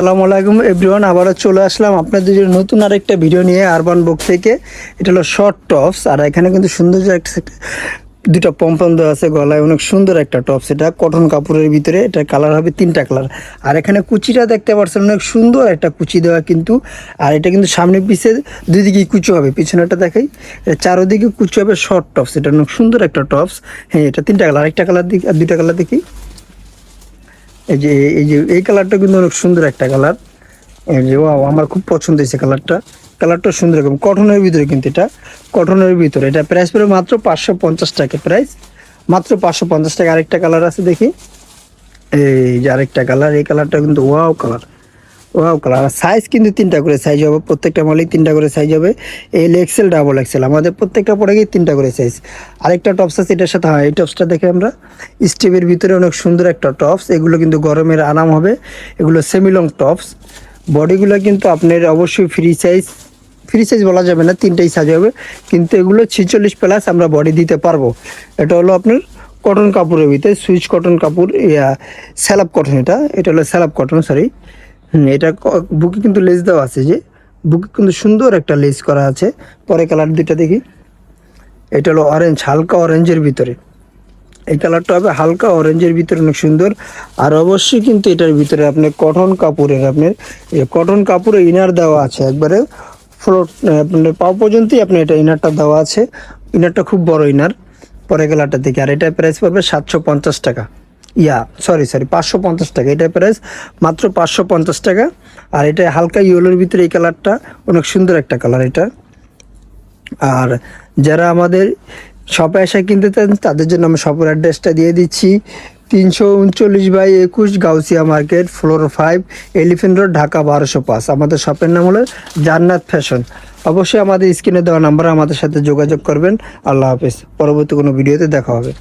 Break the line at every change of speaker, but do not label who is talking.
আসসালামু আলাইকুম এভরিওয়ান, আবারও চলে আসলাম আপনাদের জন্য নতুন আরেকটা ভিডিও নিয়ে আরবান বুক থেকে। এটা হলো শর্ট টপস আর এখানে কিন্তু সুন্দর যে একটা দুটা পম্পম দেওয়া আছে গলায়, অনেক সুন্দর একটা টপস এটা কটন কাপড়ের ভিতরে, এটা কালার হবে তিনটা কালার আর এখানে কুচিটা দেখতে পাচ্ছেন, অনেক সুন্দর একটা কুচি দেওয়া কিন্তু। আর এটা কিন্তু সামনে পিছে দুই দিকেই কুচি হবে পিছনেটা দেখাই। এটা চারোদিকে কুচি হবে শর্ট টপস এটা অনেক সুন্দর একটা টপস হ্যাঁ এটা তিনটা কালার আরেকটা কালার দিকে আর দুইটা কালার দেখি। এই যে এই যে, এই কালারটা কিন্তু অনেক সুন্দর একটা কালার। এই যে, ওয়াও, আমার খুব পছন্দ হয়েছে কালারটা। কালারটা সুন্দর এরকম। কটনের ভিতরে কিন্তু এটা, কটনের ভিতরে। এটা প্রাইস পড়বে মাত্র পাঁচশো পঞ্চাশ টাকা প্রাইস মাত্র পাঁচশো পঞ্চাশ টাকা। আরেকটা কালার আছে দেখি। এই যে, আরেকটা কালার। এই কালারটা কিন্তু wow colour. Wow colour size কিন্তু তিনটা করে সাইজ হবে, প্রত্যেকটা মালেই তিনটা করে সাইজ হবে। এল এক্সেল ডাবল এক্সেল আমাদের প্রত্যেকটা প্রোডাক্টই তিনটা করে সাইজ আরেকটা টপস আছে, এটার সাথে, হয়, এই টপসটা দেখে আমরা। স্টিভের ভিতরে অনেক সুন্দর একটা টপস এগুলো কিন্তু গরমের আরাম হবে। এগুলো সেমিলং টপস বডিগুলো কিন্তু আপনার অবশ্যই ফ্রি সাইজ ফ্রি সাইজ বলা যাবে না, তিনটাই সাইজ হবে। কিন্তু এগুলো ছিচল্লিশ প্লাস আমরা বডি দিতে পারব। এটা হলো আপনার কটন কাপড়ের ভিতরে সুইচ কটন কাপড় স্যালাপ কটন এটা। এটা হলো স্যালাপ কটন সরি এটা বুকে কিন্তু লেস দেওয়া আছে যে, বুকে কিন্তু সুন্দর একটা লেস করা আছে। পরে কালার দুইটা দেখি। এটা হলো অরেঞ্জ হালকা অরেঞ্জের ভিতরে। এই কালারটা হবে হালকা অরেঞ্জের ভিতরে, অনেক সুন্দর। আর অবশ্যই কিন্তু এটার ভিতরে আপনার কটন কাপড়ের আপনার কটন কাপড়ের ইনার দেওয়া আছে একবারে। ফ্লোট আপনার পাও পর্যন্তই আপনার এটা ইনারটা দেওয়া আছে। ইনারটা খুব বড় ইনার পরে কালারটা দেখি। আর এটা প্রাইস পড়বে সাতশো পঞ্চাশ টাকা। ইয়া সরি সরি পাঁচশো পঞ্চাশ টাকা। এটা প্রাইস মাত্র পাঁচশো পঞ্চাশ টাকা। আর এটা হালকা ইয়েলোর ভিতরে এই কালারটা অনেক সুন্দর একটা কালার এটা। আর যারা আমাদের শপে এসে কিনতে চান, তাদের জন্য আমি শপের অ্যাড্রেসটা দিয়ে দিচ্ছি। তিনশো উনচল্লিশ বাই একুশ Gausia market floor five elephant road Dhaka বারোশো পাঁচ। আমাদের শপের নাম হলো জান্নাত ফ্যাশন। অবশ্যই আমাদের স্ক্রিনে দেওয়া নাম্বারে আমাদের সাথে যোগাযোগ করবেন। আল্লাহ হাফেজ। পরবর্তী কোনো ভিডিওতে দেখা হবে।